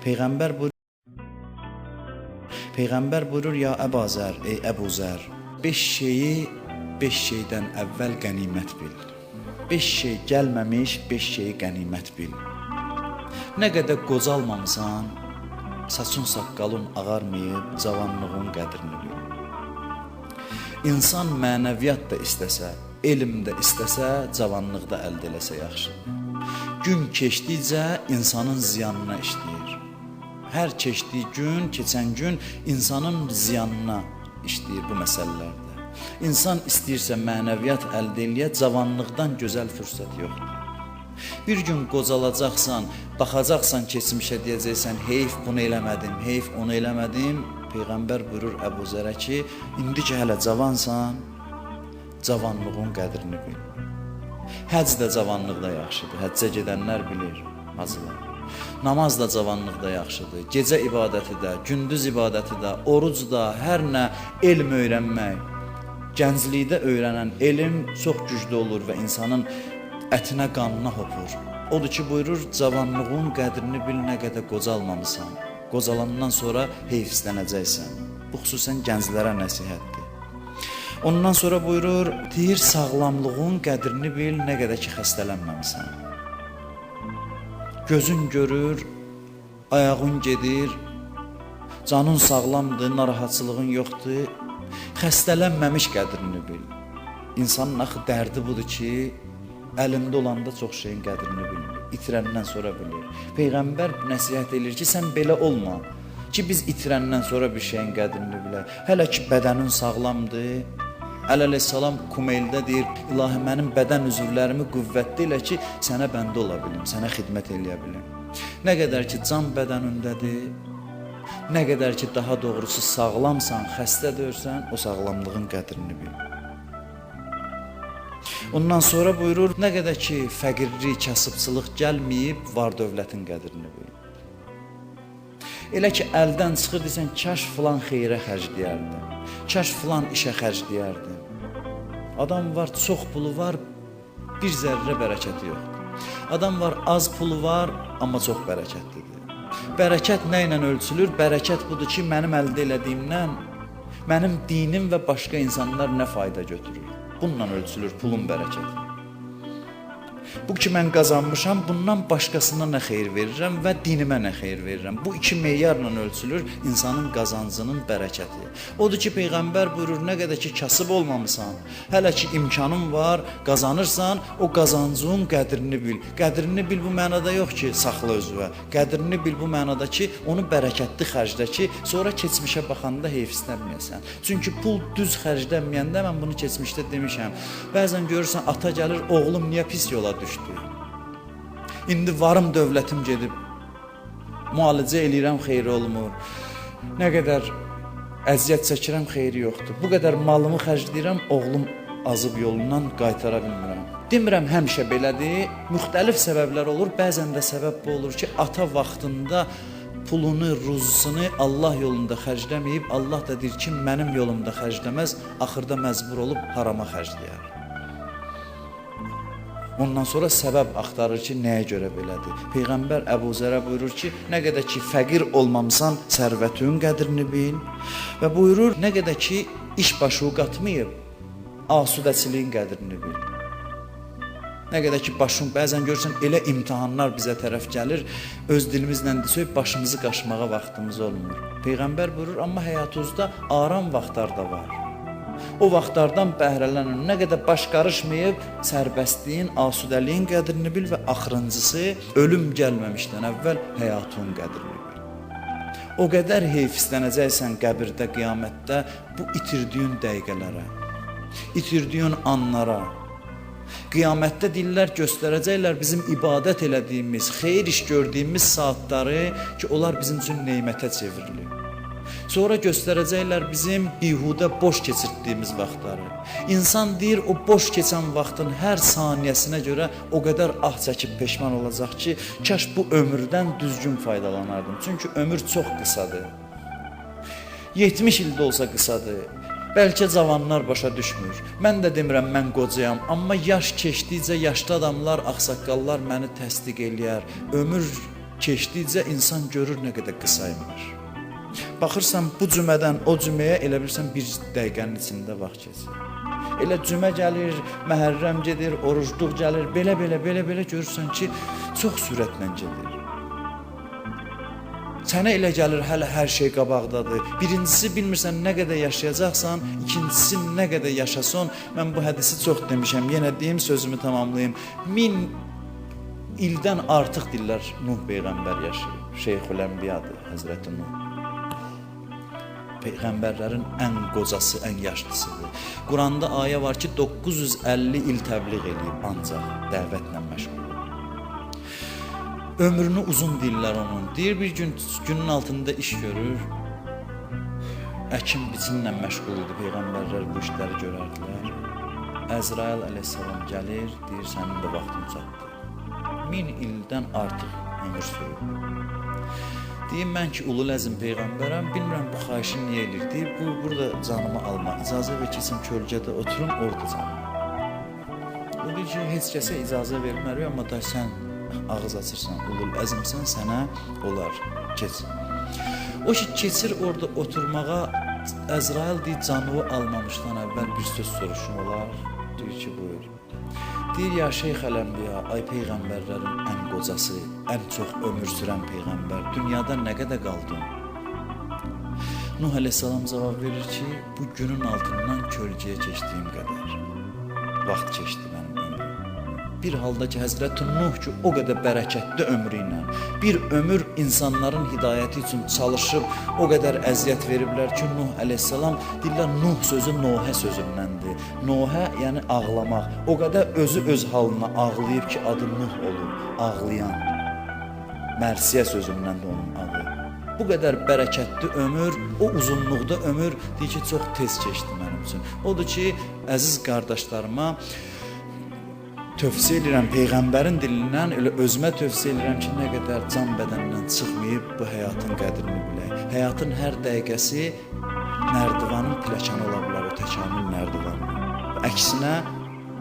Peyğəmbər bu Peyğəmbər buyurur ya Əbazər, ey Əbu Zər, 5 şeyi 5 şeydən əvvəl qənimət bil. 5 şey gəlməmiş 5 şeyi qənimət bil. Nə qədər qocalmamısan, saçın saqqalın ağarmayıb, cavanlığın qədrini bil. İnsan mənəviyyat da istəsə, elm də istəsə, cavanlıqda əldə eləsə yaxşıdır. Gün keçdikcə insanın ziyanına işləyir. Hər keçdiyi gün, keçən gün insanın ziyanına işləyir bu məsələlərdə. İnsan istəyirsə mənəviyyat əldə eləyə, cavanlıqdan gözəl fürsət yoxdur. Bir gün qocalacaqsan, baxacaqsan keçmişə deyəcəksən, heyf bunu eləmədim, heyf onu eləmədim. Peyğəmbər buyurur Əbu Zərə ki, indi ki hələ cavansan, cavanlığın qədrini bil. Həcc də cavanlıqda yaxşıdır. Həccə gedənlər bilir, hacılar. Namaz da cavanlıqda yaxşıdır. Gecə ibadəti də, gündüz ibadəti də, oruc da, hər nə elm öyrənmək. Gənclikdə öyrənən elm çox güclü olur və insanın ətinə, qanına hopur. Odur ki, buyurur, cavanlığın qədrini bil nə qədər qocalmamısan. Qocalandan sonra heyfslənəcəksən. Bu xüsusən gənclərə nəsihətdir. Ondan sonra buyurur, deyir sağlamlığın qədrini bil nə qədər ki xəstələnməmisən. Gözün görür, ayağın gedir, canın sağlamdır, narahatçılığın yoxdur. Xəstələnməmiş qədrini bil. İnsanın axı dərdi budur ki, əlində olanda çox şeyin qədrini bilmir. İtirəndən sonra bilir. Peyğəmbər nəsihət eləyir ki, sən belə olma. Ki biz itirəndən sonra bir şeyin qədrini bilək. Hələ ki bədənin sağlamdır, Əleyhissalam Kumeyldə deyir, ilahi mənim bədən üzvlərimi qüvvətli elə ki, sənə bəndə ola bilim, sənə xidmət eləyə bilim. Nə qədər ki can bədənindədir, nə qədər ki daha doğrusu sağlamsan, xəstə deyirsən, o sağlamlığın qədrini bil. Ondan sonra buyurur, nə qədər ki fəqirlik, kasıbçılıq gəlməyib, var dövlətin qədrini bil. Elə ki əldən çıxır desən, kaş filan xeyrə xərcləyərdim. Kaş filan işə xərcləyərdim. Adam var, çox pulu var, bir zərrə bərəkəti yoxdur. Adam var, az pulu var, amma çox bərəkətlidir. Bərəkət nə ilə ölçülür? Bərəkət budur ki, mənim əldə elədiyimdən mənim dinim və başqa insanlar nə fayda götürür. Bununla ölçülür pulun bərəkəti. Bu ki mən qazanmışam, bundan başqasına nə xeyir verirəm və dinimə nə xeyir verirəm. Bu iki meyarla ölçülür insanın qazancının bərəkəti. Odur ki peyğəmbər buyurur, nə qədər ki kasıb olmamısan, hələ ki imkanın var, qazanırsan, o qazancın qədrini bil. Qədrini bil bu mənada yox ki, saxla özünə. Qədrini bil bu mənada ki, onu bərəkətli xərclə ki, sonra keçmişə baxanda heyfslənməyəsən. Çünki pul düz xərclənməyəndə mən bunu keçmişdə demişəm. Bəzən görürsən ata gəlir, oğlum niyə pis yola düşdü. İndi varım dövlətim gedib müalicə eləyirəm, xeyri olmur. Nə qədər əziyyət çəkirəm, xeyri yoxdur. Bu qədər malımı xərcləyirəm, oğlum azıb yolundan qaytara bilmirəm. Demirəm həmişə belədir. Müxtəlif səbəblər olur. Bəzən də səbəb bu olur ki, ata vaxtında pulunu, ruzusunu Allah yolunda xərcləməyib, Allah da deyir ki, mənim yolumda xərcləməz, axırda məcbur olub harama xərcləyər. Ondan sonra səbəb axtarır ki, nəyə görə belədir. Peyğəmbər Əbu Zərə buyurur ki, nə qədər ki fəqir olmamısan, sərvətin qədrini bil və buyurur, nə qədər ki iş başı qatmayıb, asudəçiliyin qədrini bil. Nə qədər ki başın bəzən görürsən elə imtahanlar bizə tərəf gəlir, öz dilimizlə desək başımızı qaşımağa vaxtımız olmur. Peyğəmbər buyurur, amma həyatınızda aram vaxtlar da var. O vaxtlardan bəhrələnin nə qədər baş qarışmayıb, sərbəstliyin, asudəliyin qədrini bil və axırıncısı ölüm gəlməmişdən əvvəl həyatın qədrini bil. O qədər heyfslənəcəksən qəbirdə, qiyamətdə bu itirdiyin dəqiqələrə, itirdiyin anlara. Qiyamətdə dillər göstərəcəklər bizim ibadət elədiyimiz, xeyir iş gördüyümüz saatları ki, onlar bizim üçün nemətə çevrilir. Sonra göstərəcəklər bizim bihudə boş keçirdiyimiz vaxtları. İnsan deyir o boş keçən vaxtın hər saniyəsinə görə o qədər ah çəkib peşman olacaq ki, kaş bu ömürdən düzgün faydalanardım. Çünki ömür çox qısadır. 70 ildə olsa qısadır. Bəlkə cavanlar başa düşmür. Mən də demirəm mən qocayam, amma yaş keçdikcə yaşlı adamlar, ağsaqqallar məni təsdiq eləyər. Ömür keçdikcə insan görür nə qədər qısa imiş. Baxırsan bu cümədən o cüməyə elə bilirsən bir dəqiqənin içində vaxt keçir. Elə cümə gəlir, məhərrəm gedir, orucluq gəlir, belə-belə, belə-belə görürsən ki, çox sürətlə gedir. Sənə elə gəlir hələ hər şey qabaqdadır. Birincisi bilmirsən nə qədər yaşayacaqsan, ikincisi nə qədər yaşasan. Mən bu hədisi çox demişəm. Yenə deyim, sözümü tamamlayım. 1000 ildən artıq dillər Nuh peyğəmbər yaşayıb. Şeyxül Ənbiyadır Həzrəti Nuh. Peyğəmbərlərin ən qocası, ən yaşlısıdır. Quranda ayə var ki, 950 il təbliğ eləyib ancaq dəvətlə məşğul. Ömrünü uzun deyirlər onun. Deyir bir gün günün altında iş görür. Əkin biçinlə məşğul idi. Peyğəmbərlər bu işləri görərdilər. Əzrail əleyhissalam gəlir, deyir sənin də vaxtın çatdı. 1000 ildən artıq ömür sürüb. Deyim mən ki, ulu ləzim peyğəmbərəm, bilmirəm bu xahişi niyə eləyir. Deyir, bu burada canımı alma, icazə ver keçim kölgədə oturum, orada canım. O deyir ki, heç kəsə icazə vermərəm, amma da sən ağız açırsan, ulul əzimsən, sənə olar, keç. O ki keçir orada oturmağa, Əzrail deyir canını almamışdan əvvəl bir söz soruşum olar. Deyir ki, buyur. Deyir ya Şeyx Ələmbiya, ay peyğəmbərlərin ən qocası, ən çox ömür sürən peyğəmbər, dünyada nə qədər qaldın? Nuh əleyhissalam cavab verir ki, bu günün altından kölgəyə keçdiyim qədər vaxt keçdi ömrüm. Bir halda ki Həzrəti Nuh ki o qədər bərəkətli ömrü ilə bir ömür insanların hidayəti üçün çalışıb o qədər əziyyət veriblər ki Nuh əleyhissalam dillər Nuh sözü Nohə sözündəndir. Nohə yəni ağlamaq. O qədər özü öz halına ağlayıb ki adı Nuh olur. Ağlayan. Mərsiyə sözündən də onun adı. Bu qədər bərəkətli ömür, o uzunluqda ömür deyir ki, çox tez keçdi mənim üçün. Odur ki, əziz qardaşlarıma tövsiyə edirəm peyğəmbərin dilindən elə özümə tövsiyə edirəm ki, nə qədər can bədəndən çıxmayıb bu həyatın qədrini bilək. Həyatın hər dəqiqəsi nərdivanın pilləkəni ola bilər, o təkamül nərdivanı. Əksinə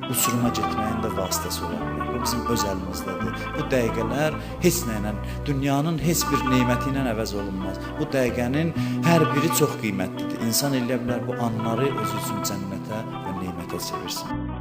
uçuruma getməyin də vasitəsi ola bilər. Bu bizim öz əlimizdədir. Bu dəqiqələr heç nə ilə, dünyanın heç bir neməti ilə əvəz olunmaz. Bu dəqiqənin hər biri çox qiymətlidir. İnsan eləyə bilər bu anları özü üçün cənnətə və nemətə çevirsin.